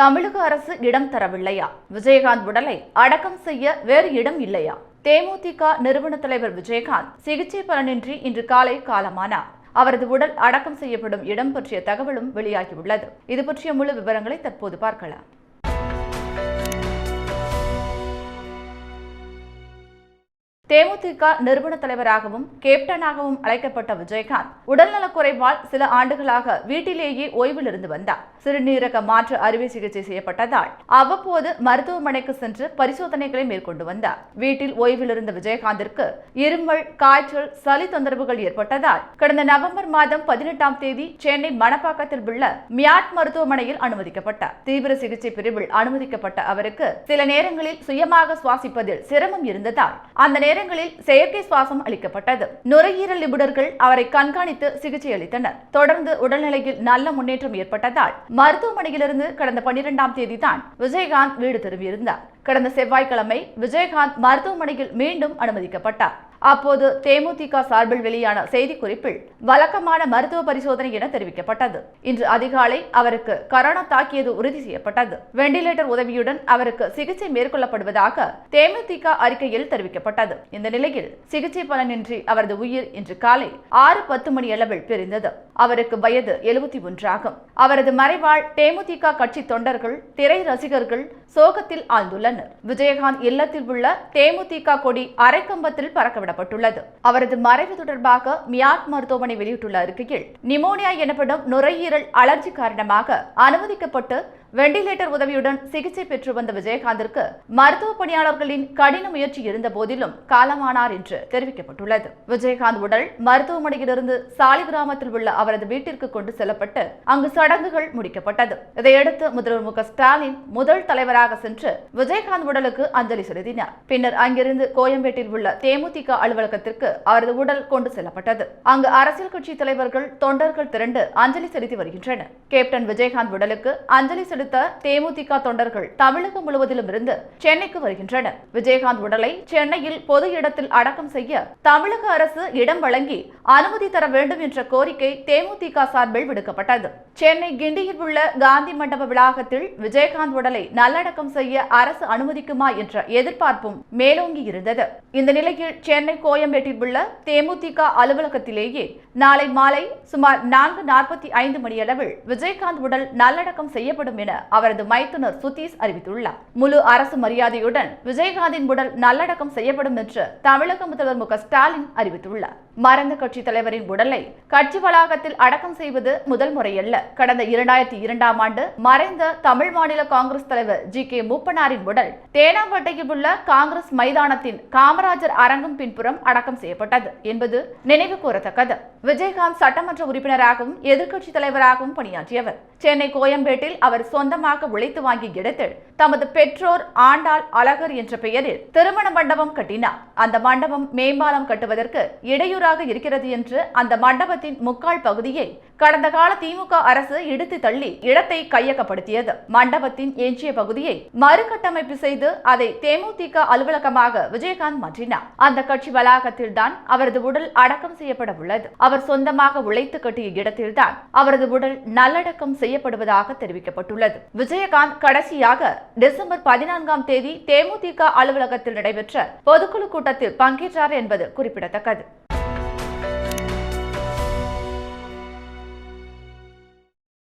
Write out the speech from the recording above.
தமிழக அரசு இடம் தரவில்லையா? விஜயகாந்த் உடலை அடக்கம் செய்ய வேறு இடம் இல்லையா? தேமுதிக நிறுவன தலைவர் விஜயகாந்த் சிகிச்சை பலனின்றி இன்று காலை காலமானார் அவரது உடல் அடக்கம் செய்யப்படும் இடம் பற்றிய தகவலும் வெளியாகியுள்ளது. இது பற்றிய முழு விவரங்களை தற்போது பார்க்கலாம். தேமுதிக நிறுவன தலைவராகவும் கேப்டனாகவும் அழைக்கப்பட்ட விஜயகாந்த் உடல்நலக்குறைவால் சில ஆண்டுகளாக வீட்டிலேயே ஓய்வில் இருந்து வந்தார். சிறுநீரக மாற்று அறுவை சிகிச்சை செய்யப்பட்டதால் அவ்வப்போது மருத்துவமனைக்கு சென்று பரிசோதனைகளை மேற்கொண்டு வந்தார். வீட்டில் ஓய்வில் இருந்த விஜயகாந்திற்கு இருமல் காய்ச்சல் சளி தொந்தரவுகள் ஏற்பட்டதால் கடந்த நவம்பர் மாதம் பதினெட்டாம் தேதி சென்னை மணப்பாக்கத்தில் உள்ள மியாட் மருத்துவமனையில் அனுமதிக்கப்பட்டார். தீவிர சிகிச்சை பிரிவில் அனுமதிக்கப்பட்ட அவருக்கு சில நேரங்களில் சுயமாக சுவாசிப்பதில் சிரமம் இருந்ததால் அந்த நேரம் நேரங்களில் செயற்கை சுவாசம் அளிக்கப்பட்டது. நுரையீரல் நிபுணர்கள் அவரை கண்காணித்து சிகிச்சை அளித்தனர். தொடர்ந்து உடல்நிலையில் நல்ல முன்னேற்றம் ஏற்பட்டதால் மருத்துவமனையிலிருந்து கடந்த பனிரெண்டாம் தேதி தான் விஜயகாந்த் வீடு திரும்பியிருந்தார். கடந்த செவ்வாய்க்கிழமை விஜயகாந்த் மருத்துவமனையில் மீண்டும் அனுமதிக்கப்பட்டார். அப்போது தேமுதிக சார்பில் வெளியான செய்திக்குறிப்பில் வழக்கமான மருத்துவ பரிசோதனை என தெரிவிக்கப்பட்டது. இன்று அதிகாலை அவருக்கு கரோனா தாக்கியது உறுதி செய்யப்பட்டது. வெண்டிலேட்டர் உதவியுடன் அவருக்கு சிகிச்சை மேற்கொள்ளப்படுவதாக தேமுதிக அறிக்கையில் தெரிவிக்கப்பட்டது. இந்த நிலையில் சிகிச்சை பலனின்றி அவரது உயிர் இன்று காலை ஆறு பத்து மணி அளவில் பிரிந்தது. அவருக்கு வயது எழுபத்தி ஒன்றாகும். அவரது மறைவால் தேமுதிக கட்சி தொண்டர்கள் திரை ரசிகர்கள் சோகத்தில் ஆழ்ந்துள்ளனர். விஜயகாந்த் இல்லத்தில் உள்ள தேமுதிக கொடி அரைக்கம்பத்தில் பறக்கவிடப்பட்டுள்ளது. அவரது மறைவு தொடர்பாக மியாட் மருத்துவமனை வெளியிட்டுள்ள அறிக்கையில் நிமோனியா எனப்படும் நுரையீரல் அலர்ஜி காரணமாக அனுமதிக்கப்பட்டு வெண்டிலேட்டர் உதவியுடன் சிகிச்சை பெற்று வந்த விஜயகாந்திற்கு மருத்துவ பணியாளர்களின் கடின முயற்சி இருந்த போதிலும் காலமானார் என்று தெரிவிக்கப்பட்டுள்ளது. விஜயகாந்த் உடல் மருத்துவமனையிலிருந்து சாலி கிராமத்தில் உள்ள அவரது வீட்டிற்கு கொண்டு செல்லப்பட்டு அங்கு சடங்குகள் முடிக்கப்பட்டது. இதையடுத்து முதல்வர் மு ஸ்டாலின் முதல் தலைவராக சென்று விஜயகாந்த் உடலுக்கு அஞ்சலி செலுத்தினார். பின்னர் அங்கிருந்து கோயம்பேட்டில் உள்ள தேமுதிக அலுவலகத்திற்கு அவரது உடல் கொண்டு செல்லப்பட்டது. அங்கு அரசியல் கட்சி தலைவர்கள் தொண்டர்கள் திரண்டு அஞ்சலி செலுத்தி வருகின்றனர். கேப்டன் விஜயகாந்த் உடலுக்கு அஞ்சலி செலுத்த தேமுதிக தொண்டர்கள் தமிழகம் முழுவதிலும் இருந்து சென்னைக்கு வருகின்றனர். விஜயகாந்த் உடலை சென்னையில் பொது இடத்தில் அடக்கம் செய்ய தமிழக அரசு இடம் வழங்கி அனுமதி தர வேண்டும் என்ற கோரிக்கை தேமுதிக சார்பில் விடுக்கப்பட்டது. சென்னை கிண்டியில் உள்ள காந்தி மண்டப வளாகத்தில் விஜயகாந்த் உடலை நல்லடக்கம் செய்ய அரசு அனுமதிக்குமா என்ற எதிர்பார்ப்பும் மேலோங்கி இருந்தது. இந்த நிலையில் சென்னை கோயம்பேட்டில் உள்ள தேமுதிக அலுவலகத்திலேயே நாளை மாலை சுமார் நான்கு நாற்பத்தி ஐந்து மணியளவில் விஜயகாந்த் உடல் நல்லடக்கம் செய்யப்படும் என என அவரது மைத்துனர் சுதீஷ் அறிவித்துள்ளார். முழு அரசு மரியாதையுடன் விஜயகாந்தின் உடல் நல்லடக்கம் செய்யப்படும் என்று தமிழக முதல்வர் மு ஸ்டாலின் அறிவித்துள்ளார். மறைந்த கட்சி தலைவரின் உடலை கட்சி வளாகத்தில் அடக்கம் செய்வது முதல் முறையல்ல. கடந்த இரண்டாயிரத்தி இரண்டாம் ஆண்டு மறைந்த தமிழ் மாநில காங்கிரஸ் தலைவர் ஜி. கே. மூப்பனாரின் உடல் தேனாம்பட்டையில் உள்ள காங்கிரஸ் மைதானத்தின் காமராஜர் அரங்கம் பின்புறம் அடக்கம் செய்யப்பட்டது என்பது நினைவு கூறத்தக்கது. விஜயகாந்த் சட்டமன்ற உறுப்பினராகவும் எதிர்க்கட்சி தலைவராகவும் பணியாற்றியவர். சென்னை கோயம்பேட்டில் அவர் சொந்தமாக உழைத்து வாங்கிய இடத்தில் தமது பெற்றோர் ஆண்டாள் அழகர் என்ற பெயரில் திருமண மண்டபம் கட்டினார். அந்த மண்டபம் மேம்பாலம் கட்டுவதற்கு இடையூறாக இருக்கிறது என்று அந்த மண்டபத்தின் முக்கால் பகுதியை கடந்த கால திமுக அரசு இடித்து தள்ளி இடத்தை கையகப்படுத்தியது. மண்டபத்தின் எஞ்சிய பகுதியை மறுகட்டமைப்பு செய்து அதை தேமுதிக அலுவலகமாக விஜயகாந்த் மாற்றினார். அந்த கட்சி வளாகத்தில் தான் அவரது உடல் அடக்கம் செய்யப்பட உள்ளது. அவர் சொந்தமாக உழைத்து கட்டிய இடத்தில்தான் அவரது உடல் நல்லடக்கம் செய்யப்படுவதாக தெரிவிக்கப்பட்டுள்ளது. விஜயகாந்த் கடைசியாக டிசம்பர் பதினான்காம் தேதி தேமுதிக அலுவலகத்தில் நடைபெற்ற பொதுக்குழு கூட்டத்தில் பங்கேற்றார் என்பது குறிப்பிடத்தக்கது.